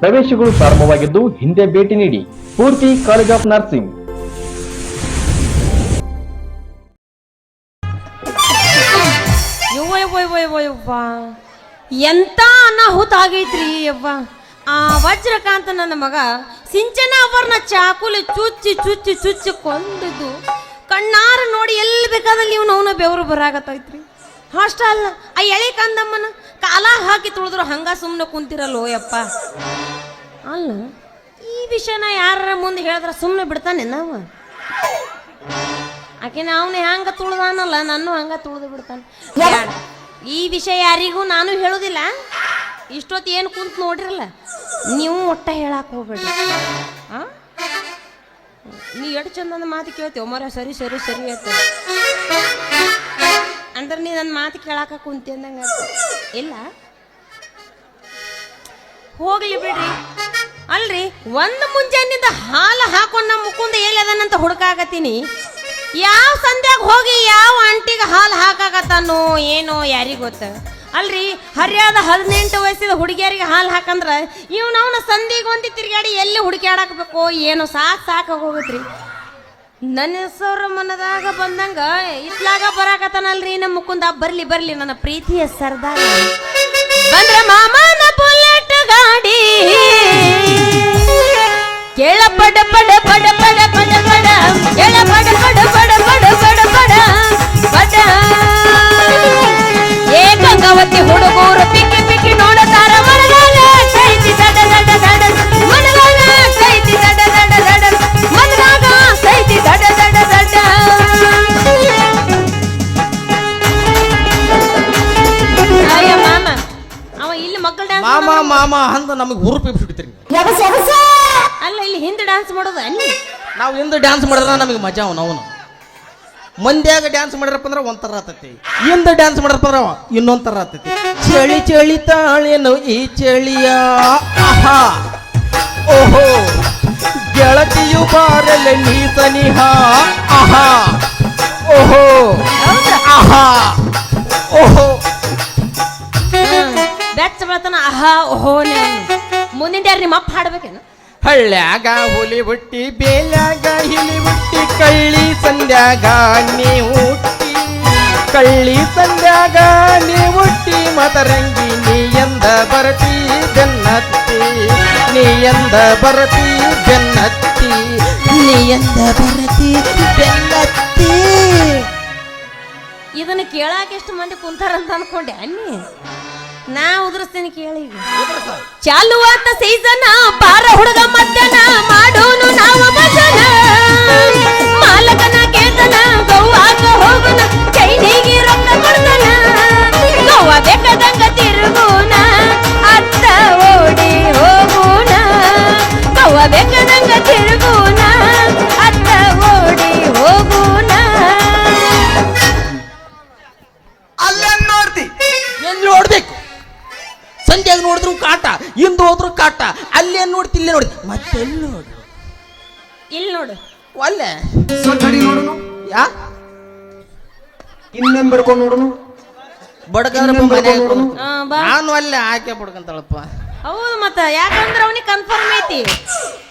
ಪ್ರವೇಶಗಳು ಪ್ರಾರಂಭವಾಗಿದ್ದು ಹಿಂದೆ ಭೇಟಿ ನೀಡಿ. ಪೂರ್ತಿ ಕಾಲೇಜ್ ಆಫ್ ನರ್ಸಿಂಗ್. ಯವ್ವ ಎಂತ ಅನಾಹುತ ಆಗೈತ್ರಿ ಯವ್ವ. ಆ ವಜ್ರಕಾಂತ ನನ್ನ ಮಗ ಸಿಂಚನ ಅವರನ್ನ ಚಾಕುಲಿ ಚುಚ್ಚಿ ಚುಚ್ಚಿ ಚುಚ್ಚಿ ಕೊಂದದ್ದು. ಕಣ್ಣಾರ ನೋಡಿ ಎಲ್ಲಿ ಬೇಕಾದಲ್ಲಿ ಇವನು ಅವನ ಬೆವರು ಬರಾಗತ್ತೈತ್ರಿ ಅಲ್ಲ ಆ ಎಳೆ ಕಂದಮ್ಮನ ಕಾಲ ಹಾಕಿ ತುಳಿದ್ರು ಹಂಗ ಸುಮ್ಮನೆ ಕುಂತಿರಲ್ಲೋ ಯಪ್ಪ. ಅಲ್ಲ, ಈ ವಿಷಯನ ಯಾರ ಮುಂದೆ ಹೇಳಿದ್ರೆ ಸುಮ್ಮನೆ ಬಿಡ್ತಾನೆ ನಾವು? ಆಕೆ ಅವನು ಹೆಂಗ ತುಳ್ದಾನಲ್ಲ ನಾನು ಹಂಗ ತುಳಿದು ಬಿಡ್ತಾನೆ. ಈ ವಿಷಯ ಯಾರಿಗೂ ನಾನು ಹೇಳುದಿಲ್ಲ. ಇಷ್ಟೊತ್ತು ಏನು ಕುಂತ ನೋಡಿರಲ್ಲ. ನೀವು ಒಟ್ಟ ಹೇಳಕ್ ಹೋಗ್ಬೇಡಿ ಹಾಂ ನೀ ಎಷ್ಟು ಚಂದ ಮಾತು ಕೇಳ್ತೀವಿ ಮರ ಸರಿ ಸರಿ ಸರಿ ಆಯ್ತು ಅಂದ್ರೆ ನೀ ನನ್ನ ಮಾತು ಕೇಳಾಕ ಕುಂತಿ ಅಂದಂಗ ಇಲ್ಲ. ಹೋಗ್ಲಿ ಬಿಡ್ರಿ. ಅಲ್ರಿ, ಒಂದು ಮುಂಜಾನಿಂದ ಹಾಲು ಹಾಕೊಂಡು ನಮ್ಮ ಮುಕುಂದ ಎಲ್ಲದನಂತ ಹುಡುಕಾಗತ್ತೀನಿ ಯಾವ ಸಂಧ್ಯಾಗ ಹೋಗಿ ಯಾವ ಅಂಟಿಗೆ ಹಾಲು ಹಾಕಾಗತ್ತಾನೋ ಏನೋ ಯಾರಿಗೆ ಗೊತ್ತ. ಅಲ್ರಿ, ಹರಿಯಾದ ಹದಿನೆಂಟು ವಯಸ್ಸಿದ ಹುಡುಗಿಯರಿಗೆ ಹಾಲು ಹಾಕಂದ್ರೆ ಇವ್ನವನ ಸಂಧಿಗೆ ಒಂದು ತಿರುಗಾಡಿ ಎಲ್ಲಿ ಹುಡುಕ್ಯಾಡಕ್ಬೇಕೋ ಏನೋ ಸಾಕು ಸಾಕು ಹೋಗತ್ರಿ. ನನ್ನ ಹೆಸರು ಮನದಾಗ ಬಂದಂಗ ಇತ್ಲಾಗ ಬರಾಕತ್ತಾನಲ್ರಿ ನಮ್ಮ ಮುಕುಂದ. ಬರ್ಲಿ ಬರ್ಲಿ ನನ್ನ ಪ್ರೀತಿಯ ಸರ್ದಾರ. ಬಂದ್ರ ಮಾಮನ ಬುಲೆಟ್ ಗಾಡಿ. ಕೇಳ ಪಡ ಪಡ ಪಡ ಪಡ ಪಡ ಪಡ. ಕೇಳ ಪಡ ಪಡ ಪಡ ಪಡ ಪಡ ಪಡ ಪಡ. ಏಕಂಗವತಿ ಹುಡುಗೂರು ಪಿಕ್ಕಿ ಅಂತ ಅಂದ ನಮಗೆ ಊರು ಇಬ್ಬಿಟ್ಟಿರಿ ಅಲ್ಲ ಇಲ್ಲಿ ಹಿಂದೆ ಡ್ಯಾನ್ಸ್ ಮಾಡೋದು ಅಲ್ಲಿ. ನಾವು ಹಿಂದೆ ಡ್ಯಾನ್ಸ್ ಮಾಡಿದ್ರೆ ನಮಗೆ ಮಜಾ ಅವನು ಅವನು. ಮಂದ್ಯಾಗ ಡ್ಯಾನ್ಸ್ ಮಾಡಿರಪ್ಪ ಅಂದ್ರೆ ಒಂಥರ ಆತತಿ. ಹಿಂದೆ ಡ್ಯಾನ್ಸ್ ಮಾಡಿರಪ್ಪ ಅಂದ್ರೆ ಇನ್ನೊಂದ್ ಆತೈತಿ. ಆತತಿ ಚಳಿ ಚಳಿ ತಾಳೇನು ಈ ಚಳಿಯ? ಆಹಾ! ಓಹೋ! ಗೆಳತಿಯು ಬಾರಲೆ ನೀ ಸನಿಹ ಆಹಾ! ಓಹೋ! ಆಹಾ! ಓಹೋ! ಬೆಚ್ಚ ಬೆಳತನ ಆಹಾ ಓಹೋ ಮುಂದಿನ ಯಾರು ನಿಮ್ಮ ಅಪ್ಪ ಹಾಡ್ಬೇಕೇನು? ಹಳ್ಳ್ಯಾಗ ಹುಲಿ ಹುಟ್ಟಿ ಬೇಲ್ಯಾಗ ಹಿಲಿ ಹುಟ್ಟಿ ಕಳ್ಳಿ ಸಂಧ್ಯಾಗ ನೀ ಹುಟ್ಟಿ. ಕಳ್ಳಿ ಸಂಧ್ಯಾಗ ನೀ ಹುಟ್ಟಿ ಮತರಂಗಿ ನೀ ಎಂದ ಬರತಿ ಬೆನ್ನತ್ತಿ. ನೀ ಎಂದ ಬರತಿ ಬೆನ್ನತ್ತಿ. ನೀ ಎಂದ ಬರತಿ ಬೆನ್ನತ್ತಿ. ಇದನ್ನ ಕೇಳಾಕ ಎಷ್ಟು ಮಂದಿ ಕುಂತಾರಂತ ಅನ್ಕೊಂಡೆ ಅನ್ನಿ ನಾ ಉದುರಿಸ್ತೀನಿ ಕೇಳಿ ಈಗ. ಚಾಲು ಆತ ಸೀಸನ್ ಬಾರ ಹುಡುಗ ಮಧ್ಯಾಹ್ನ ಮಾಡೋನು ನಾವು ಭಜನ. ಮಾಲಕನ ಕೇತನ ಗೋವಾಗ ಹೋಗುನ ಚೈನಿಗೆ ರೊಕ್ಕ ಕೊಡ್ತಾನ. ಗೋವಾ ಬೇಕಾದಂಗ ತಿರುಗುನ ಅತ್ತ ಓಡಿ ಹೋಗುನ. ಗೋವಾ ಬೇಕಾದಂಗ ತಿರುಗುನ ಅತ್ತ ಓಡಿ ಹೋಗುನ. ಅಲ್ಲೇ ನೋಡ್ತಿ? ಎಲ್ಲಿ ನೋಡ್ಬೇಕು ಸಂಜೆಗೆ ನೋಡಿದ್ರು ಕಾಟ ಇಂದು ಹೋದ್ರು ಕಾಟ ಅಲ್ಲೇ ನೋಡ್ತಿ ಇಲ್ಲೇ ನೋಡಿ ಮತ್ತೆಲ್ಲಿ ನೋಡು ಇಲ್ಲಿ ನೋಡು. ಒಲ್ಲೆ ನೋಡುನು? ಯಾ? ಇನ್ನೇನ್ ಬಡ್ಕೊಂಡು ನೋಡುನು? ಬಡಗಂದ್ರ ಇನ್ನೊಂದ್ ಮನ್ಯಾಗ ಬರ್ಕೊಂಡ್ ನೋಡು. ಆ, ಬಾ. ನಾನು ಅಲ್ಲೇ ಆಕೆ ಬಡ್ಕಂತಾಳಪ್ಪ ಹೌದು ಮತ್ತ ಯಾಕಂದ್ರ ಅವನಿಗೆ ಕನ್ಫರ್ಮ್ ಐತಿ.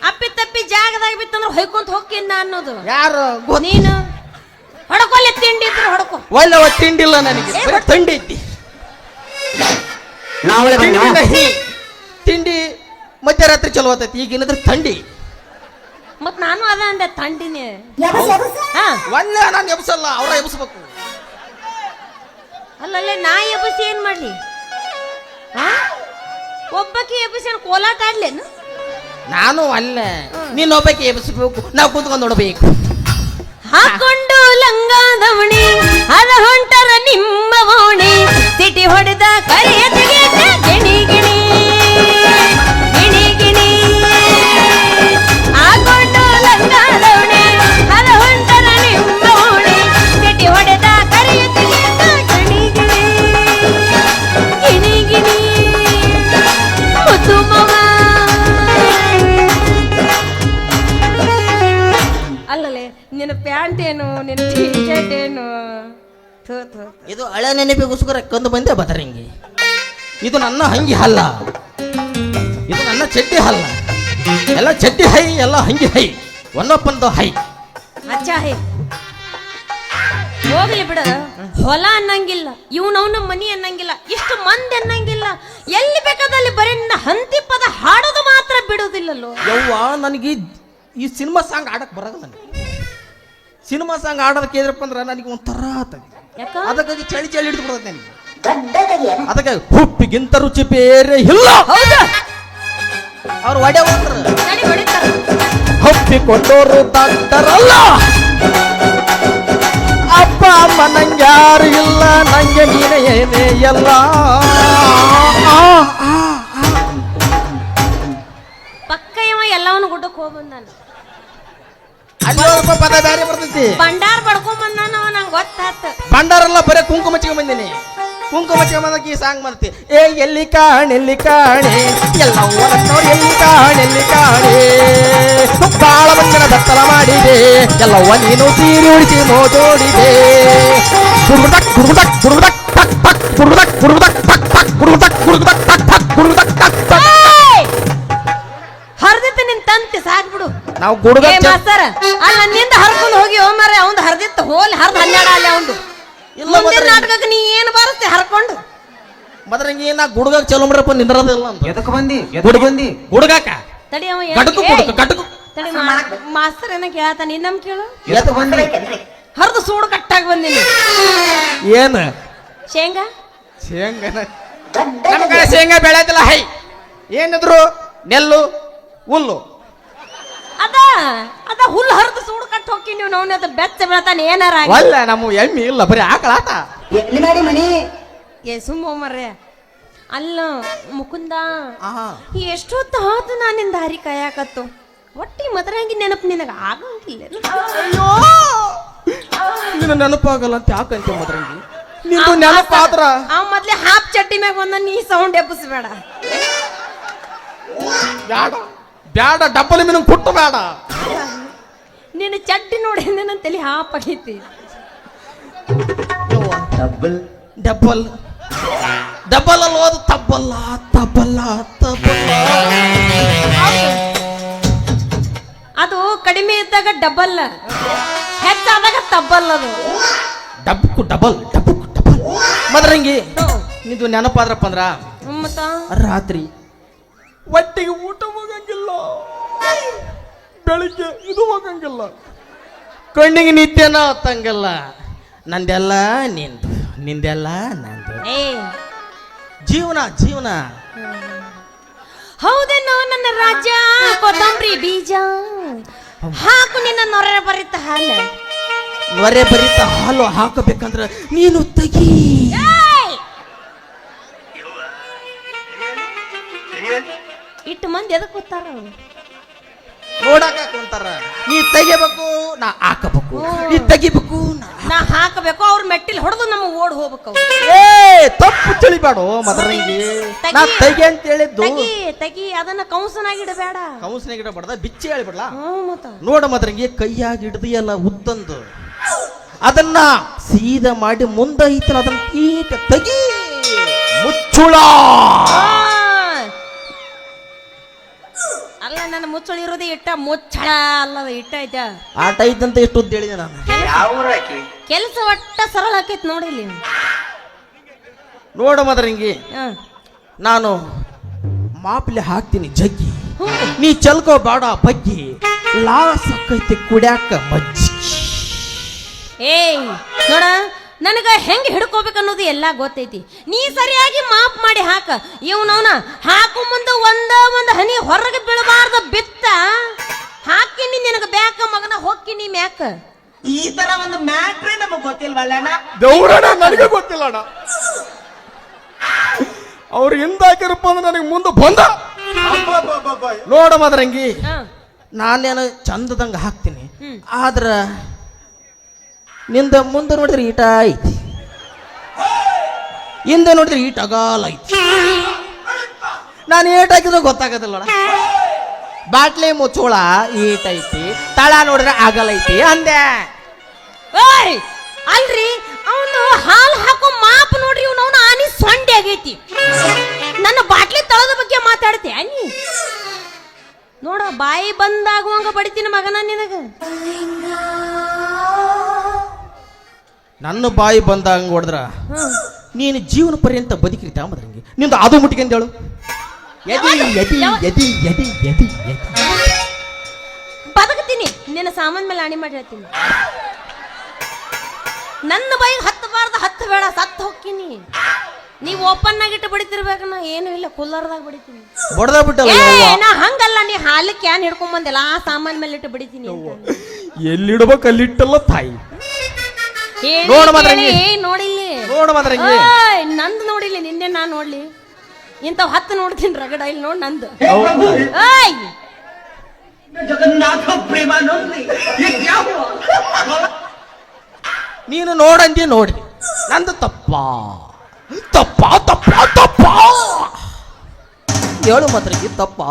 ಅಪ್ಪಿ ತಪ್ಪಿ ಜಾಗದಾಗ ಬಿತ್ತಂದ್ರ ಹೊಯ್ಕೊಂತ ಹೋಗ್ಕಿನ್ನ ಅನ್ನೋದು. ಯಾರು? ನೀನು? ಹೊಡ್ಕೊಲ್ಲಿ ತಿಂಡಿ ಇದ್ರೆ ಹೊಡ್ಕೊ. ಒಳ್ಳೆ ತಿಂಡಿಲ್ಲ ನನಗೆ. ತಿಂಡಿ ಐತಿ. ನಾವೇ ತಿಂಡಿ ನಹಿ. ತಿಂಡಿ ಮಧ್ಯರಾತ್ರಿ ಚಲೋ ಆತೈತಿ. ಈಗ ಏನಾದ್ರೆ ಥಂಡಿ. ಮತ್ ನಾನು ಅದ ಅಂದೆ ಥಂಡಿನಿ. ಹಾ. ಒಲ್ಲೆ ನಾನು ಎಬ್ಸಲ್ಲ ಅವ್ರ ಎಬ್ಸ್ಬೇಕು. ಅಲ್ಲಲ್ಲೇ ನಾ ಎಬ್ಬಿಸಿ ಏನ್ ಮಾಡ್ಲಿ? ಹಾ? ಒಬ್ಬಕ್ಕೆ ಎಬ್ಬಸಿ ಕೋಲಾಟ ಆಡ್ಲೇನು? ನಾನು ಅಲ್ಲ. ನೀನೊಬ್ಬಕ್ಕೆ ಎಬ್ಸ್ಬೇಕು. ನಾವು ಕುಂತ್ಕೊಂಡು ನೋಡ್ಬೇಕು. ಹಾಕೊಂಡು ಲಂಗ ದವಣಿ ಅದ ಹೊಂಟರ ನಿಮ್ಮ ಓಣಿ. ಸಿಟಿ ಹೊಡೆದ ಕರೆಯ ತೆಗೆದ ಗಿಣಿ ಗಿಣಿ. ಗಿಣಿ ಗಿಣಿ. ಆಗೊಂಡು ಲಂಗ ದವಣಿ ಅದ ಹೊಂಟರ ನಿಮ್ಮ ಓಣಿ ಚೀಟಿ ಹೊಡೆದ ಕರೆಯ ತೆಗೆದ ಗಿಣಿ ಗಿಣಿ. ಗಿಣಿ ಗಿಣಿ. ಮುದ್ದು ಮಗ ಅಲ್ಲಲೇ, ನಿನ್ನ ಪ್ಯಾಂಟ್ ಏನು, ನಿನ್ನ ಟೀ ಶರ್ಟ್ ಏನು. ಇದು ಹಳೆ ನೆನಪಿಗೋಸ್ಕರ ಕಂದು ಬಂದೆ ಬದರಂಗಿ ಇದು ನನ್ನ ಹಂಗಿ ಅಲ್ಲ ಇದು ನನ್ನ ಚಟ್ಟಿ ಚಡ್ಡಿ ಹಲ್ಲ. ಎಲ್ಲ ಚಡ್ಡಿ ಹೈ ಎಲ್ಲ ಹಂಗಿ ಹೈ. ಒಂದಪ್ಪಂದು ಹೈ. ಅಚ್ಚ ಹೈ. ಹೋಗ್ಲಿ ಬಿಡ. ಹೊಲ ಅನ್ನಂಗಿಲ್ಲ ಇವನವನ ಮನಿ ಅನ್ನಂಗಿಲ್ಲ ಇಷ್ಟು ಮಂದಿ ಅನ್ನಂಗಿಲ್ಲ. ಎಲ್ಲಿ ಬೇಕಾದಲ್ಲಿ ಬರೀ ನಿನ್ನ ಹಂತಿ ಪದ ಹಾಡೋದು ಮಾತ್ರ ಬಿಡೋದಿಲ್ಲಲ್ಲೋ. ಯವ್ವ ನನಗೆ ಈ ಸಿನಿಮಾ ಸಾಂಗ್ ಆಡಕ್ ಬರಲ್ಲ ನನಗೆ. ಸಿನಿಮಾ ಸಾಂಗ್ ಆಡೋದಕ್ಕೆ ಇದ್ರಪ್ಪ ಅಂದ್ರೆ ನನಗೆ ಒಂಥರ ಆತದೆ ಯಾಕ? ಅದಕ್ಕಾಗಿ ಚಳಿ ಚಳಿ ಹಿಡಿದು ಬಿಡುತ್ತೆ ಅದಕ್ಕೆ ಹುಪ್ಪಿಗಿಂತ ರುಚಿ ಬೇರೆ ಇಲ್ಲ. ಹೌದಾ? ಅವ್ರು ಒಡೆ ಹೋದ್ರ ನಡಿ ಹೊಡಿತಾರ. ಹಪ್ಪಿಕೊಂಡೋರು ಡಾಕ್ಟರಲ್ಲ ಅಪ್ಪ ಅಮ್ಮ ನಂಗೆ ಯಾರು ಇಲ್ಲ ನಂಗೆ ನೀನೇ ಏನೇ ಎಲ್ಲ. ಪಕ್ಕ ಇವ ಎಲ್ಲವನ್ನ ಗುಡ್ಡಕ್ಕೆ ಹೋಗ್ಬಂದ ಬಂದಾನ. ಹೋಗಪ್ಪ ಪದ ಬೇರೆ ಬರ್ತೈತಿ. ಬಂದಾನ ಅವ ನಂಗೆ ಗೊತ್ತಾತ. ಭಂಡಾರಲ್ಲ ಬರೀ ಕುಂಕುಮ ಚಿಕ್ಕ ಬಂದೀನಿ. ಕುಂಕುಮ ಚಿಕ್ಕ ಬಂದಕ್ಕೆ ಈ ಸಾಂಗ್ ಮಾಡ್ತಿ ಏ ಎಲ್ಲಿ ಕಾಣ ಎಲ್ಲಿ ಕಾಣೆ ಎಲ್ಲ ನೋಡಿ ಎಲ್ಲಿ ಕಾಣೆ ಎಲ್ಲಿ ಕಾಣೆ ಬಾಳ ಮಂಗನ ಬೆತ್ತಲ ಮಾಡಿದೆ. ಎಲ್ಲ ನೀನು ತೀರಿ ಉಳಿಸಿ ನೋಡೋಡಿದೆ ಗುಡುಗುಡಕ್ ಗುಡುಗುಡಕ್ ಗುಡುಗುಡಕ್ ಟಕ್ ಟಕ್ ಗುಡುಗುಡಕ್ ಗುಡುಗುಡಕ್ ಟಕ್ ಟಕ್ ಗುಡುಗುಡಕ್ ಗುಡುಗುಡಕ್ ಟಕ್ ಟಕ್ ಗುಡುಗುಡಕ್ ಟಕ್ ಟಕ್ ನಿನ್ ತಂತಿ ಸಾಕ್ಬಿಡು. ನಾವು ಗುಡುಗ ಏ ಮಾಸ್ತರ ಅಲ್ಲ ನಿಂದ ಹರ್ಕೊಂಡು ಹೋಗಿ ಹೋಮರ ಅವಂದು ಹರ್ದಿತ್ತು ಹೋಲ್ ಹರ್ದು ಹನ್ನೆರಡು ಅಲ್ಲಿ ಅವಂದು. ಇಲ್ಲ ಮುಂದಿನ ನಾಟಕಕ್ಕೆ ನೀ ಏನು ಬರುತ್ತೆ ಹರ್ಕೊಂಡು. ಮದ್ರಂಗಿ ನಾ ಗುಡುಗಾಕ್ ಚಲೋ ಮಾಡ್ರಪ್ಪ ನಿಂದ್ರದಿಲ್ಲ ಅಂತ ಎದಕ್ ಬಂದಿ? ಎದಕ್ ಬಂದಿ? ಗುಡುಗಾಕ ತಡಿ ಅವ ಗಡಕು ಗುಡುಕ ಗಡಕು ತಡಿ ಮಾ- ಮಾಸ್ತರ್ ಏನ ಕೇಳ್ತಾನ ನಮ್ ಕೇಳು. ಎದಕ್ ಬಂದಿ? ಹರ್ದು ಸೂಡು ಕಟ್ಟಾಗಿ ಬಂದಿನಿ ಏನು? ಶೇಂಗಾ? ಶೇಂಗಾ ನಮ್ಮ ಕಡೆ ಶೇಂಗಾ ಬೆಳೆದಿಲ್ಲ ಹೈ. ಏನಿದ್ರು ನೆಲ್ಲು ಹುಲ್ಲು. ಅದ ಅದ ಹುಲ್ಲು ಹರಿದು ಸೂಡು ಕಟ್ ಹೋಗಿ ನೀವು ನೋವು ಅದ ಬೆಚ್ಚ ಬೀಳ್ತಾನೆ ಏನಾರ ಆಗ್ಲಿ. ಒಲ್ಲ ನಮ್ಮ ಎಮ್ಮಿ ಇಲ್ಲ ಬರೀ ಆಕಳ ಆಟ. ಎಲ್ಲಿ ಮಾಡಿ ಮನಿ ಏ ಸುಮ್ಮ ಮರ್ರೆ ಅಲ್ಲ ಮುಕುಂದ ಆಹಾ. ಎಷ್ಟೊತ್ತು ಆತು ನಾನಿಂದ ದಾರಿ ಕಾಯಕತ್ತು? ಒಟ್ಟಿ ಮದ್ರಂಗಿ ನೆನಪು ನಿನಗ ಆಗಂಗಿಲ್ಲ ಅಯ್ಯೋ! ನಿನ್ನ ನೆನಪಾಗಲ್ಲ ಅಂತ ಯಾಕಂತ ಮದ್ರಂಗಿ? ನಿಂದು ನೆನಪಾದ್ರ? ಆ ಮೊದ್ಲೇ ಹಾಪ್ ಚಟ್ಟಿ ಮ್ಯಾಗ ಬಂದ ನೀ ಸೌಂಡ್ ಎಬ್ಬಿಸ್ಬೇಡ. ಬ್ಯಾಡ ಡಬ್ಬಲ್ ಮೀನು ಪುಟ್ಟು ಬೇಡ ನಿನ್ನ ಚಡ್ಡಿ ನೋಡಿ ನನ್ನ ತಲೆ ಹಾಪ್ ಆಗೈತಿ. ಡಬ್ಬಲ್. ಡಬ್ಬಲ್. ಡಬ್ಬಲ್ ಅಲ್ಲಿ ಹೋದ ತಬ್ಬಲ್ಲ ತಬ್ಬಲ್ಲ ತಬ್ಬಲ್ಲ. ಅದು ಕಡಿಮೆ ಇದ್ದಾಗ ಡಬಲ್ ಹೆಚ್ಚಾದಾಗ ತಬ್ಬಲ್ ಅದು. ಡಬ್ಬಕ್ಕು ಡಬಲ್ ಡಬ್ಬಕ್ಕು ಡಬಲ್. ಮದ್ರಂಗಿ ನಿಂದು ನೆನಪಾದ್ರಪ್ಪ ಅಂದ್ರ ಮತ್ತ? ರಾತ್ರಿ ಒಟ್ಟಿಗೆ ಊಟ ಹೋಗಂಗಿಲ್ಲ. ಬೆಳಿಗ್ಗೆ ಇದು ಹೋಗಂಗಿಲ್ಲ. ಕಣ್ಣಿಗೆ ನಿತ್ಯನ ಹತ್ತಂಗಿಲ್ಲ ನಂದೆಲ್ಲ ನಿಂದು ನಿಂದೆಲ್ಲ ನಂದು. ಏ. ಜೀವನ ಜೀವನ. ಹೌದೇನೋ ನನ್ನ ರಾಜ ಕೊತ್ತಂಬರಿ ಬೀಜ. ಹಾಕು ನಿನ್ನ ನೊರೆ ಬರಿತ ಹಾಲು. ನೊರೆ ಬರಿತ ಹಾಲು ಹಾಕಬೇಕಂದ್ರೆ ನೀನು ತೆಗಿ. ಇಟ್ಟು ಮಂದಿ ಎದಕ್ಕೆ ಕೂತಾರ? ನೋಡಾಕ ಕುಂತಾರ. ನೀ ತೆಗಿಬೇಕು ನಾ ಹಾಕಬೇಕು. ನೀ ತೆಗಿಬೇಕು ನಾ ನಾ ಹಾಕಬೇಕು ಅವ್ರ ಮೆಟ್ಟಿಲ್ ಹೊಡೆದು ನಮ್ಮ ಓಡ್ ಹೋಗ್ಬೇಕು ಅವ್ರು. ಏ ತಪ್ಪು ತಿಳಿಬೇಡ ಮದರಂಗಿ. ನಾ ತೆಗಿ. ತೆಗಿ ಅಂತ ಹೇಳಿದ್ದು. ತಗಿ ತಗಿ. ಅದನ್ನ ಕೌನ್ಸಿನ ಗಿಡ ಬಡ್ದ ಬಿಚ್ಚಿ ಹೇಳಿಬಿಡ್ಲಾ? ಹ್ಞೂ ಮತ್ತ. ನೋಡ ಮದ್ರಂಗಿ ಕೈಯಾಗಿ ಹಿಡ್ದಿಯಲ್ಲ ಉದ್ದಂದು ಅದನ್ನ ಸೀದಾ ಮಾಡಿ ಮುಂದೆ ಐತಲ್ಲ ಅದನ್ನ ತಗಿ ತೆಗಿ. ಮುಚ್ಚುಳ. ಆ! ಅಲ್ಲ ನನ್ನ ಮುಚ್ಚಳಿ ಇರೋದೇ ಇಟ್ಟ ಮುಚ್ಚಳ ಅಲ್ಲದ ಇಟ್ಟ ಐತ. ಆಟ ಐತಂತ ಎಷ್ಟು ಉದ್ದ ಹೇಳಿದೆ ನಾನು. ಕೆಲಸ ಒಟ್ಟ ಸರಳ ಆಕೈತಿ ನೋಡಿ ಇಲ್ಲಿ. ನೋಡ ಮದರಂಗಿ. ನಾನು ಮಾಪ್ಲೆ ಹಾಕ್ತೀನಿ ಜಗ್ಗಿ. ನೀ ಚಲ್ಕೋ ಬಾಡ ಬಗ್ಗಿ. ಲಾಸ್ ಆಕೈತಿ ಕುಡ್ಯಾಕ ಮಜ್ಜಿ. ಏಯ್ ನೋಡ ನನಗ ಹೆಂಗೆ ಹಿಡ್ಕೋಬೇಕು ಅನ್ನೋದು ಎಲ್ಲ ಗೊತ್ತೈತಿ. ನೀ ಸರಿಯಾಗಿ ಮಾಪ್ ಮಾಡಿ ಹಾಕ. ಇವನವನ ಹಾಕು ಮುಂದೆ ಒಂದ ಒಂದು ಹನಿ ಹೊರಗೆ ಬೀಳಬಾರ್ದ ಬಿತ್ತ. ಹಾಕಿನಿ ನಿನಗೆ ಬ್ಯಾಕ ಮಗನ ಹೊಕ್ಕಿನಿ ಮ್ಯಾಕ. ಈ ತರ ಒಂದು ಮ್ಯಾಟ್ರೇ ನಮಗ್ ಗೊತ್ತಿಲ್ವಲ್ಲಣ್ಣ ದೇವ್ರಣ್ಣ ನನಗೆ ಗೊತ್ತಿಲ್ಲ ಅಣ್ಣ. ಅವ್ರು ಹಿಂದಾಕಿರಪ್ಪ ಅಂದ್ರೆ ನನಗೆ ಮುಂದೆ ಬಂದ. ನೋಡ ಮದ್ರಂಗಿ. ನಾನೇನು ಚಂದದಂಗ ಹಾಕ್ತೀನಿ. ಆದ್ರ ನಿಂದ ಮುಂದೆ ನೋಡಿದ್ರೆ ಈಟ ಐತಿ. ಹಿಂದೆ ನೋಡಿದ್ರೆ ಈಟ ಅಗಾಲ ಐತಿ. ನಾನು ಏಟ್ ಹಾಕಿದ್ರೆ ಗೊತ್ತಾಗೋದಿಲ್ಲ ಬಾಟ್ಲಿ ಮುಚ್ಚೋಳ ಈಟ್ ಐತಿ, ತಳ ನೋಡಿದ್ರೆ ಆಗಲ್ ಐತಿ ಅಂದೆ. ಅಲ್ರಿ, ಅವನು ಹಾಲು ಹಾಕೋ ಮಾಪ್ ನೋಡ್ರಿ, ಇವ್ನು ಅವನು ಆನಿ ಸೊಂಡೆ ಆಗೈತಿ. ನನ್ನ ಬಾಟ್ಲಿ ತಳದ ಬಗ್ಗೆ ಮಾತಾಡ್ತೀಯ ನೀ ನೋಡ, ಬಾಯಿ ಬಂದಾಗುವಂಗ ಬಡಿತೀನಿ ಮಗನ ನಿನಗ. ನನ್ನ ಬಾಯಿ ಬಂದಂಗ ಹೊಡೆದ್ರ. ನೀನು ಜೀವನ ಪರ್ಯಂತ ಬದುಕಿರಿ ಮದ್ರಂಗಿ ನಿಂದು ಅದು ಮುಟ್ಕೊಂಡ್ ಹೇಳು ಎದಿ ಎದಿ ಎದಿ ಎದಿ ಎದಿ ಎದಿ. ಬದುಕ್ತೀನಿ ನಿನ್ನ ಸಾಮಾನ್ ಮೇಲೆ ಆಣಿ ಮಾಡಿ ಹೇಳ್ತೀನಿ. ನನ್ನ ಬಾಯಿಗೆ ಹತ್ತಬಾರ್ದು ಹತ್ತು ಬೇಡ ಸತ್ತು ಹೋಗ್ತೀನಿ. ನೀವು ಓಪನ್ ಆಗಿಟ್ಟು ಬಡಿತಿರ್ಬೇಕು ನಾ ಏನು ಇಲ್ಲ ಕುಲ್ಲರ್ದಾಗ ಬಡಿತೀನಿ. ಬಡ್ದ ಬಿಟ್ಟಲ್ಲ ಏ ಯವ್ವ. ನಾ ಹಂಗಲ್ಲ ನೀ ಹಾಲು ಕ್ಯಾನ್ ಹಿಡ್ಕೊಂಡ್ ಬಂದಿಲ್ಲ ಆ ಸಾಮಾನ್ ಮೇಲೆ ಇಟ್ಟು ಬಡಿತೀನಿ ಅಂತ. ಎಲ್ಲಿಡ್ಬೇಕು ಅಲ್ಲಿಟ್ಟಲ್ಲ ತಾಯಿ. ನೋಡು ಮಾದ್ರಂಗಿ ನೋಡಿಲ್ಲಿ. ನೋಡು ಮಾದ್ರಂಗಿ ನಂದು ನೋಡಿಲಿ ನಿನ್ನೆ ನಾನು ನೋಡ್ಲಿ. ಇಂಥವ್ ಹತ್ತು ನೋಡ್ತೀನಿ ರಗಡ ಇಲ್ಲಿ ನೋಡಿ ನಂದು. ಏಯ್ ಜಗನ್ನಾಥ ಪ್ರೇಮಾನಂದಿ ನೀನು ನೋಡಂದಿ ನೋಡಿ. ನಂದು ತಪ್ಪಾ. ತಪ್ಪ ತಪ್ಪಾ ತಪ್ಪ. ಹೇಳು ಮಾತ್ರಿಗೆ ತಪ್ಪ.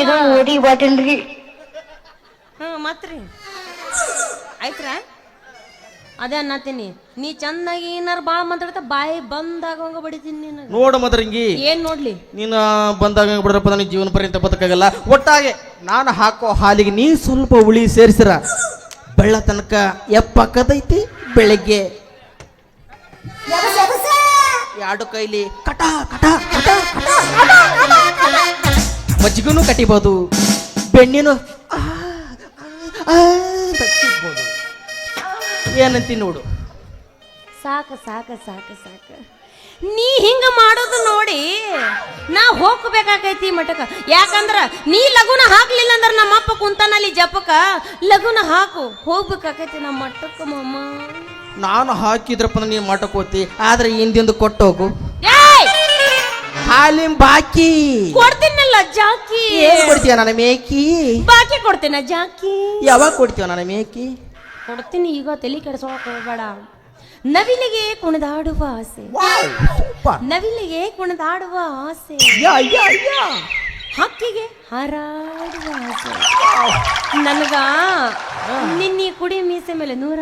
ಇದು ಓಡಿ ಬಾಟನ್ರಿ ಹ್ಞೂ ಮತ್ರಿ. ಆಯ್ತ್ರಾ? ಅದೇ ಅನ್ನತೀನಿ ನೀ ಚಂದಾಗಿ ಏನಾರು ಬಾಳ ಮಾತಾಡ್ತಾ ಬಾಯಿ ಬಂದಾಗವಂಗ ಬಡಿತೀನಿ ನೀನು ನೋಡು ಮದ್ರಂಗಿ ಏನ್ ನೋಡ್ಲಿ? ನೀನು ಬಂದಾಗ ಬಿಡ್ರಪ್ಪ ನನಗೆ ಜೀವನ ಪರ್ಯಂತ ಬದುಕಾಗಲ್ಲ. ಒಟ್ಟಾಗೆ ನಾನು ಹಾಕೋ ಹಾಲಿಗೆ ನೀ ಸ್ವಲ್ಪ ಉಳಿ ಸೇರಿಸಿರ. ಬೆಳ್ಳ ತನಕ ಎಪ್ಪಕ್ಕದೈತಿ ಬೆಳಗ್ಗೆ. ಎರಡು ಕೈಲಿ ಕಟ ಕಟ ಕಟ ಕಟ. ಕಟ, ಕಟ, ಕಟ. ಮಜ್ಜಿಗೆನೂ ಕಟಿಬೋದು ಬೆಣ್ಣಿನೂ ಆ, ಆ, ಆ, ಬಚ್ಚಿಡ್ಬೋದು. ಏನಂತಿ ನೋಡು. ಸಾಕ ಸಾಕ ಸಾಕ ಸಾಕ. ನೀ ಹಿಂಗ ಮಾಡೋದು ನೋಡಿ ನಾ ಹೋಗ್ಬೇಕಾಗೈತಿ ಮಠಕ ಯಾಕಂದ್ರ ನೀ ಲಗುನ ಹಾಕ್ಲಿಲ್ಲ ಅಂದ್ರ ನಮ್ಮಪ್ಪ ಕುಂತಾನಲ್ಲಿ ಜಪಕ ಲಗುನ ಹಾಕು. ಹೋಗ್ಬೇಕಾಗೈತಿ ನಮ್ಮ ಮಟ್ಟಕ್ಕ ಮಮ್ಮ ನಾನು ಹಾಕಿದ್ರಪ್ಪ ನೀ ನೀನು ಮಠಕ್ಕೆ ಹೋಗ್ತಿ ಆದ್ರೆ ಹಿಂದಿಂದ ಕೊಟ್ಟೋಗು! ಹಾಲಿನ ಬಾಕಿ. ಕೊಡ್ತೀನಲ್ಲ ಜಾಕಿ. ಏನ್ ಕೊಡ್ತೀಯ ನನ್ನ ಮೇಕಿ? ಬಾಕಿ ಕೊಡ್ತೀನ ಜಾಕಿ. ಯಾವಾಗ ಕೊಡ್ತೀವ ನನ್ನ ಮೇಕಿ? ಕೊಡ್ತೀನಿ ಈಗ ತಲೆ ಕೆಡಿಸೋಕ್ ಹೋಗಬೇಡ. ನವಿಲಿಗೆ ಕುಣಿದಾಡುವ ಆಸೆ. ನವಿಲಿಗೆ ಕುಣಿದಾಡುವ ಆಸೆ. ಹಕ್ಕಿಗೆ ಹಾರಾಡುವ ಆಸೆ. ನನಗ ನಿನ್ನಿ ಕುಡಿ ಮೀಸೆ ಮೇಲೆ ನೂರ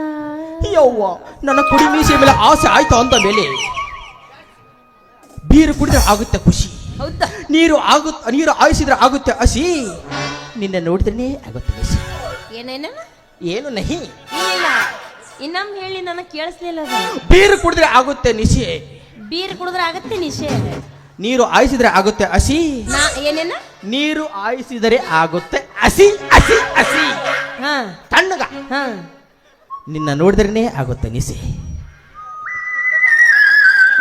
ಯವ್ವ ನನ್ನ ಕುಡಿ ಮೀಸೆ ಮೇಲೆ ಆಸೆ ಆಯ್ತು ಅಂತ ಮೇಲೆ ಬೀರು ಕುಡಿದ್ರೆ ಆಗುತ್ತೆ ಖುಷಿ. ಹೌದಾ? ನೀರು ಆಗುತ್ತೆ ನೀರು ಆಯಿಸಿದ್ರೆ ಆಗುತ್ತೆ ಹಸಿ. ನಿನ್ನೆ ನೋಡಿದ್ರೆ ಆಗುತ್ತೆ ಹಸಿ. ಏನೇನ ಏನು ನಹಿ? ಇಲ್ಲ. ಇನ್ನೊಮ್ಮೆ ಹೇಳಿ ನನಗೆ ಕೇಳಿಸ್ಲಿಲ್ಲ ಬೀರ್ ಬೀರು ಕುಡಿದ್ರೆ ಆಗುತ್ತೆ ನಿಶೆ. ಬೀರ್ ಕುಡಿದ್ರೆ ಆಗುತ್ತೆ ನಿಶೆ ನೀರು ಆಯಿಸಿದ್ರೆ ಆಗುತ್ತೆ ಹಸಿ. ನಾ ಏನೇನ? ನೀರು ಆಯಿಸಿದರೆ ಆಗುತ್ತೆ ಹಸಿ ಹಸಿ ಹಸಿ. ಹಾ. ತಣ್ಣಗ. ಹಾ. ನಿನ್ನ ನೋಡಿದ್ರೇನೆ ಆಗುತ್ತೆ ನಿಸಿ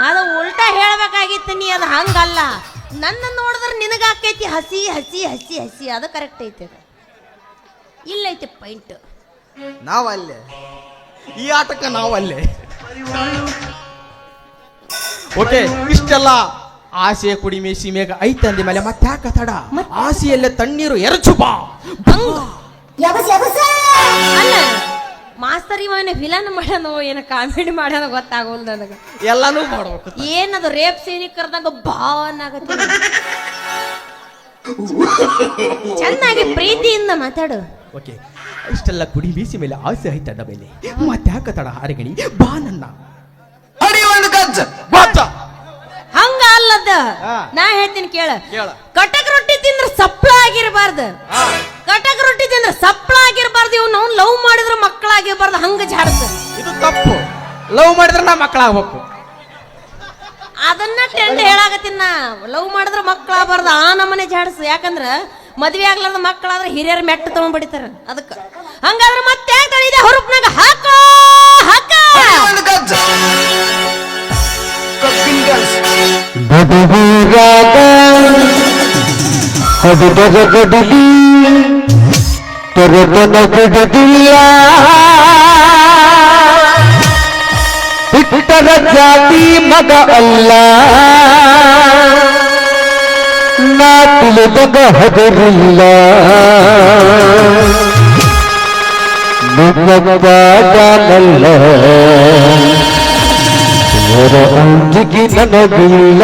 ಅದು ಉಲ್ಟಾ ಹೇಳ್ಬೇಕಾಗಿತ್ತು ನೀ ಅದು ಹಂಗಲ್ಲ. ನನ್ನ ನೋಡಿದ್ರೆ ನಿನಗಾಕೈತಿ ಹಸಿ ಹಸಿ ಹಸಿ ಹಸಿ. ಅದು ಕರೆಕ್ಟ್ ಐತೆ ಅದು. ಇಲ್ಲೈತಿ ಪಾಯಿಂಟ್ ನಾವಲ್ಲೇ. ಈ ಆಟಕ್ಕೆ ನಾವಲ್ಲೇ. ಓಕೆ ಇಷ್ಟೆಲ್ಲ ಆಸೆ ಕುಡಿಮೆ ಸೀಮೆಗ ಐತೆ ಅಂದ ಮೇಲೆ ಮತ್ತೆ ಯಾಕೆ ತಡ? ಆಸೆಯಲ್ಲೇ ತಣ್ಣೀರು ಎರಚು ಬಾ. ಅಲ್ಲ ಮಾಸ್ತರ್ ಇವನ ವಿಲನ್ ಮಾಡ್ಯಾನೋ ಏನ ಕಾಮಿಡಿ ಮಾಡ್ಯಾನೋ ಗೊತ್ತಾಗೋಲ್ ನನಗೆ. ಎಲ್ಲಾನು ಮಾಡ್ಬೇಕು ಏನದು ರೇಪ್ ಸೀನಿ ಕರೆದಾಗ ಭಾವನ ಆಗತ್ತೆ ಚೆನ್ನಾಗಿ ಪ್ರೀತಿಯಿಂದ ಮಾತಾಡು. ಓಕೆ ಇಷ್ಟೆಲ್ಲ ಕುಡಿ ಬೀಸಿ ಮೇಲೆ ಆಸೆ ಆಯ್ತು ಅಂದ ಮೇಲೆ? ಮತ್ತೆ ಯಾಕೆ ತಡ ಹಾರಗಣಿ? ಬಾ ನನ್ನ. ಅಡಿ ಒಂದು ಗಜ್ಜ. ಗೊತ್ತ? ಹಂಗ ಅಲ್ಲದ? ಹಾ. ನಾ ಹೇಳ್ತೀನಿ ಕೇಳ. ಕೇಳ. ಕಟಕ್ ರೊಟ್ಟಿ ತಿಂದ್ರ ಸಪ್ಳ ಆಗಿರ್ಬಾರ್ದ? ಕಟಕ್ ರೊಟ್ಟಿ ತಿಂದ್ರ ಸಪ್ಳ ಆಗಿರ್ಬಾರ್ದು? ಇವ್ನ ಅವ್ನು ಲವ್ ಮಾಡಿದ್ರ ಮಕ್ಕಳಾಗಿರ್ಬಾರ್ದು ಹಂಗ ಜಾಡ್ದ? ಇದು ತಪ್ಪು. ಲವ್ ಮಾಡಿದ್ರೆ ನಾ ಮಕ್ಕಳಾಗ್ಬೇಕು ಅದನ್ನ ಟ್ರೆಂಡ್ ಹೇಳಾಕತ್ತೀನಿ ನಾ. ಲವ್ ಮಾಡಿದ್ರ ಮಕ್ಕಳಾಗಬಾರ್ದು ಆ ನಮ್ಮನೆ ಝಾಡ್ಸು ಯಾಕಂದ್ರ ಮದ್ವೆ ಆಗ್ಲಾರ್ದ ಮಕ್ಕಳಾದ್ರೆ ಹಿರಿಯರ ಮೆಟ್ಟ ತಗೊಂಡ್ಬಿಡ್ತಾರ. ಅದಕ್ಕೆ. ಹಂಗಾದ್ರೆ ಮತ್ತೆ ಇದೆ ಹುರುಪ್ನಾಗ ಹಾಕೋ, ಹಾಕ. ಜಾತಿ ಮಗ ಅಲ್ಲ. ನಾ ತಿಳಿದಾಗ ಹದರಿಲ್ಲ. ನಿನ್ನಲ್ಲ ಅವರ ಅಂಜಿಗೆ ನನಗಿಲ್ಲ.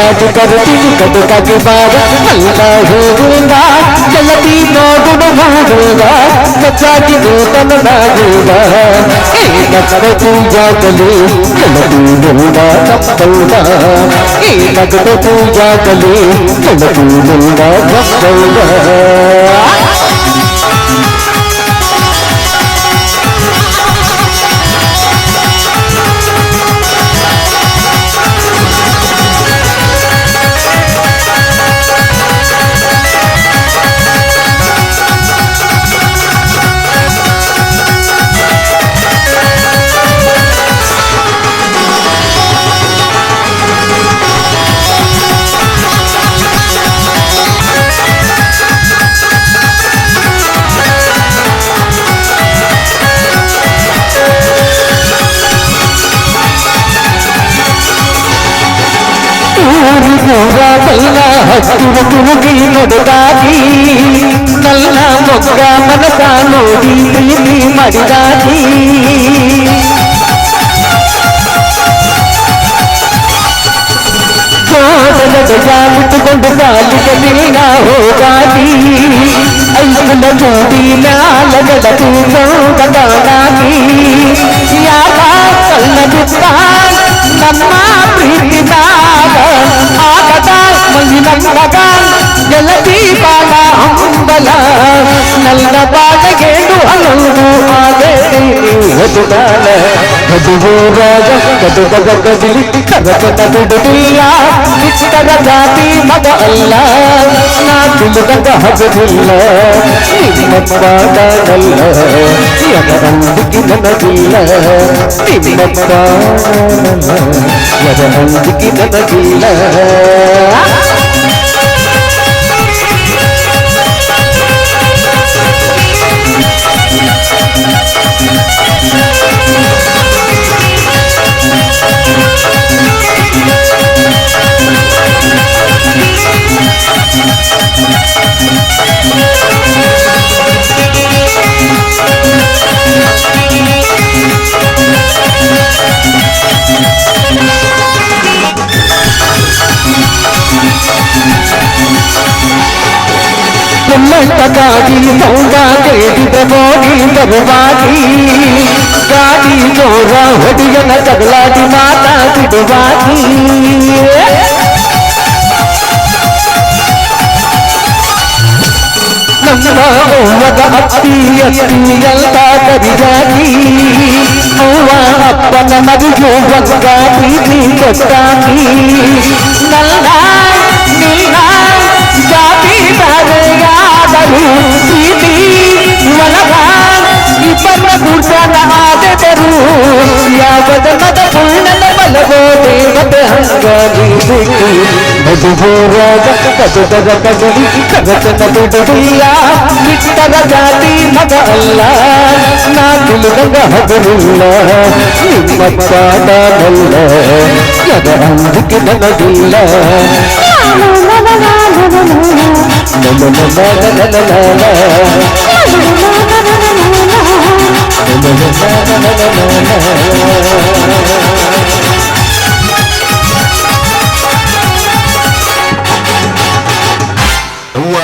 ಹೋಗಾಗ ಕಟುಕದ ಕಟಲಿ ಕಟುಕ ಕಟುದಿಲ್ಲ ಬಿಟ್ಟದ ಜಾತಿ ಮಗ ಅಲ್ಲ ನಾ ತುಳಿದ ಹಗುವಿಲ್ಲ ನಿನ್ನ ಪರಾಡನಲ್ಲ ಎನ ಅಂದಿಗೆ ನನಗಿಲ್ಲ ನಿನ್ನ ಪರಾಡನಲ್ಲ ಎನ ಅಂದಿಗೆ ನನಗಿಲ್ಲ ಕೈಲಾಗಿ ಕರುತ್ತೀನಿ ಕಟುಕಾಗಿ ಬಾರ ಅಲ್ಲ ಹೋಗುವ నడుదాగి నల్ల మొగ్గ మనసాను ప్రీతి మడిదాగి జాముట్టుకొండు గాలిక నీనా హోగాది. ఐదుల మూడి నాలగడ పూర్ణం గదానాగి ನನ್ನ ಬಾಳಗೇನು ಹಲವು ಆದೆ ಹೊದುಗಾಲ ಗದುಗೋರಾಗ ಗದುಗದ ಗದಿಲಿ ಕರಕದ ಬಿಡುದಿಲ್ಲ ಇಷ್ಟರ ಜಾತಿ ಮಗ ಅಲ್ಲ ನಾ ತಿಳಿದಾಗ ಹಗದಿಲ್ಲ ನಿಮ್ಮ ಪಾಡನಲ್ಲ ಎದರಂದಿಗೆ ನನಗಿಲ್ಲ ನಿಮ್ಮ ಪಾಡನಲ್ಲ ಎದರಂದಿಗೆ ನನಗಿಲ್ಲ ಗಾಡಿ ಸೌಂಡ ಕೇಳಿದ ನೋಡಿ ಗಾಡಿ ಜೋರ ಹೊಡಿಯನ ತಗಲಾಡಿ ಮಾತಾಡಿಡುವಾಗಿ ನಮ್ಮ ಅವ್ವದ ಅತ್ತಿ ಅತ್ತಿ ಎಲ್ಲ ಕರಿಯಾಗಿ ಅವ್ವ ಅಪ್ಪನ ಮಗುವು ಒಗ್ಗಾಡಿ ನೀ ಕೊಟ್ಟಾಗಿ. ನಿಲ್ಲ ಪ್ರೀತಿ ಒಲಗ ಇಬ್ಬರ ಗುಡ್ಡನ ಆದದರು ಯಾವ ಜನ್ಮದ ಪುಣ್ಣನ ಬಲಗೋ ದೇವತೆ ಹಂಗಾಗಿ ಬಿಟ್ಟು ಮಧುಬೋರಾಗ ಕದುಗದ ಕಗಡಿ ಕಗತನ ಬಿಡುವುದಿಲ್ಲ ಬಿಟ್ಟದ ಜಾತಿ ಮಗ ಅಲ್ಲ ನಾ ತಿಳಿದಾಗ ಹಗಲಿಲ್ಲ ನಿಮ್ಮ ಪಾದನಲ್ಲ ಎದ ಅಂದಿಕೆ ನನಗಿಲ್ಲ ಹೂವ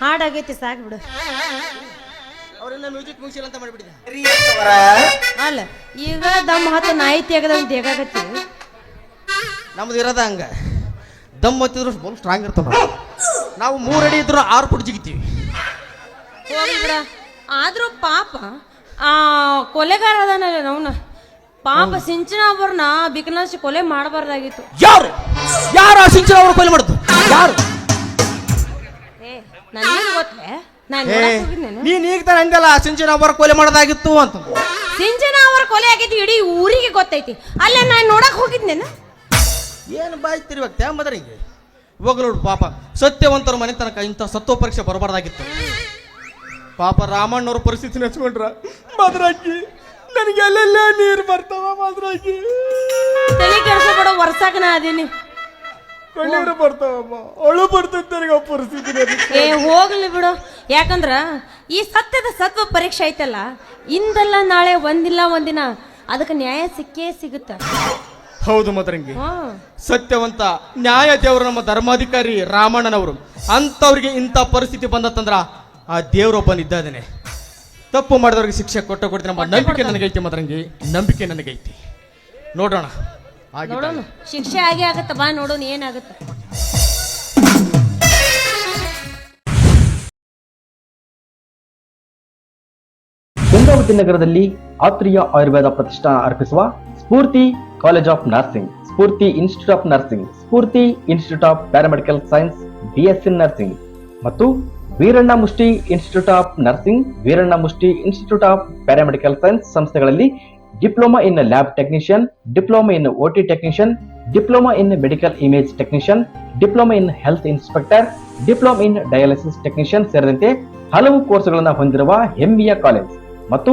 ಹಾಡಾಗೈತಿ ಸಾಕು ಬಿಡು. ಅವರೆಲ್ಲ ಮ್ಯೂಸಿಕ್ ಮುಗಿಸಿಲ್ಲ ಅಂತ ಮಾಡಿಬಿಟ್ಟಿದೆ ಅಲ್ಲ ಈಗ ದಮ್ ಹತ್ತು ನಾಯಿ ತೆಗದಂಗೆ ದೇಗಾಗತ್ತಿ ನಮ್ದು ಇರೋದ ಹಂಗ. ದಮ್ ಹೊತ್ತಿದ್ರು ಬಲ್ ಸ್ಟ್ರಾಂಗ್ ಇರ್ತಾವ ನಾವು. ಮೂರಡಿ ಇದ್ರು ಆರು ಫುಟ್ ಜಿಗಿತೀವಿ. ಹೋಗ್ಲಿ ಬಿಡ. ಆದ್ರೂ ಪಾಪ ಆ ಕೊಲೆಗಾರ ಅದಾನಲ್ಲ ಪಾಪ ಸಿಂಚನ ಅವ್ರನ್ನ ಬಿಕನಾಶಿ ಕೊಲೆ ಮಾಡಬಾರ್ದಾಗಿತ್ತು. ಯಾರು? ಯಾರು ಆ ಸಿಂಚನ ಅವ್ರ ಕೊಲೆ ಮಾಡುದು? ಯಾರು? ಏ ನನಗೆ ಗೊತ್ತೇ? ನಾನು ಏ, ನೋಡಕ್ ಹೋಗಿದ್ನೇನು ನೀನ್. ಈಗ ತಾನೆ ಸಿಂಚನ ಅವರ ಕೊಲೆ ಮಾಡೋದಾಗಿತ್ತು ಅಂತ. ಸಿಂಚನ ಅವ್ರ ಕೊಲೆ ಆಗೈತಿ ಇಡೀ ಊರಿಗೆ ಗೊತ್ತೈತಿ. ಅಲ್ಲೇ ನಾನು ನೋಡಕ್ ಹೋಗಿದ್ನೇನು ಏನು ಬಾಯ್ ತಿರ್ಬೇಕು ತ್ಯಾಂಬದ್ರಿಗೆ ಇವಾಗ ನೋಡು ಪಾಪ ಸತ್ಯವಂತರ ಮನೆ ತನಕ ಇಂಥ ಸತ್ವ ಪರೀಕ್ಷೆ ಬರಬಾರ್ದಾಗಿತ್ತು. ಪಾಪ ರಾಮಣ್ಣವ್ರ ಪರಿಸ್ಥಿತಿ ನೆಚ್ಕೊಂಡ್ರ ಮದ್ರಾಕಿ ನನಗೆ ಅಲ್ಲೆಲ್ಲ ನೀರು ಬರ್ತಾವ ಮದ್ರಾಕಿ ತಲೆ ಕೆಡ್ಸೋಬೇಡ ವರ್ಷಕ್ಕೆ ನಾ ಅದೀನಿ. ಕಣ್ಣೀರು ಬರ್ತಾವಮ್ಮ. ಅಳು ಬರ್ತೈತೆ ನನಗೆ ಆ ಪರಿಸ್ಥಿತಿ. ಏ ಹೋಗ್ಲಿ ಬಿಡು. ಯಾಕಂದ್ರ ಈ ಸತ್ಯದ ಸತ್ವ ಪರೀಕ್ಷೆ ಐತಲ್ಲ ಇಂದಲ್ಲ ನಾಳೆ ಒಂದಿಲ್ಲ ಒಂದಿನ ಅದಕ್ಕೆ ನ್ಯಾಯ ಸಿಕ್ಕೇ ಸಿಗುತ್ತ. ಹೌದು ಮದರಂಗಿ. ಸತ್ಯವಂತ ನ್ಯಾಯ ದೇವರು ನಮ್ಮ ಧರ್ಮಾಧಿಕಾರಿ ರಾಮಣ್ಣನವರು. ಅಂಥವ್ರಿಗೆ ಇಂಥ ಪರಿಸ್ಥಿತಿ ಬಂದತ್ತಂದ್ರ ಆ ದೇವರೊಬ್ಬನಿದ್ದಾನೆ ತಪ್ಪು ಮಾಡಿದವ್ರಿಗೆ ಶಿಕ್ಷೆ ಕೊಟ್ಟ ಕೊಡ್ತೀನಿ ನಮ್ಮ ನಂಬಿಕೆ ನನಗೈತಿ ಮದರಂಗಿ. ನಂಬಿಕೆ ನನಗೈತಿ. ನೋಡೋಣ. ನೋಡೋಣ. ಶಿಕ್ಷೆ ಆಗಿ ಆಗತ್ತ ಬಾ ನೋಡೋಣ ಏನಾಗತ್ತ. ಗಂಗಾವತಿ ನಗರದಲ್ಲಿ ಆತ್ರಿಯ ಆಯುರ್ವೇದ ಪ್ರತಿಷ್ಠಾನ ಅರ್ಪಿಸುವ Spoorthi college of nursing Spoorthi institute of nursing Spoorthi institute of paramedical science BSc nursing ಮತ್ತು Veeranna Mushti institute of nursing Veeranna Mushti institute of paramedical science ಸಂಸ್ಥೆಗಳಲ್ಲಿ diploma in lab technician, diploma in OT technician, diploma in medical image technician, diploma in health inspector, diploma in dialysis technician ಸೇರಿದಂತೆ ಹಲವು ಕೋರ್ಸ್ಗಳನ್ನು ಹೊಂದಿರುವ ಹೆಮ್ಮೆಯ college ಮತ್ತು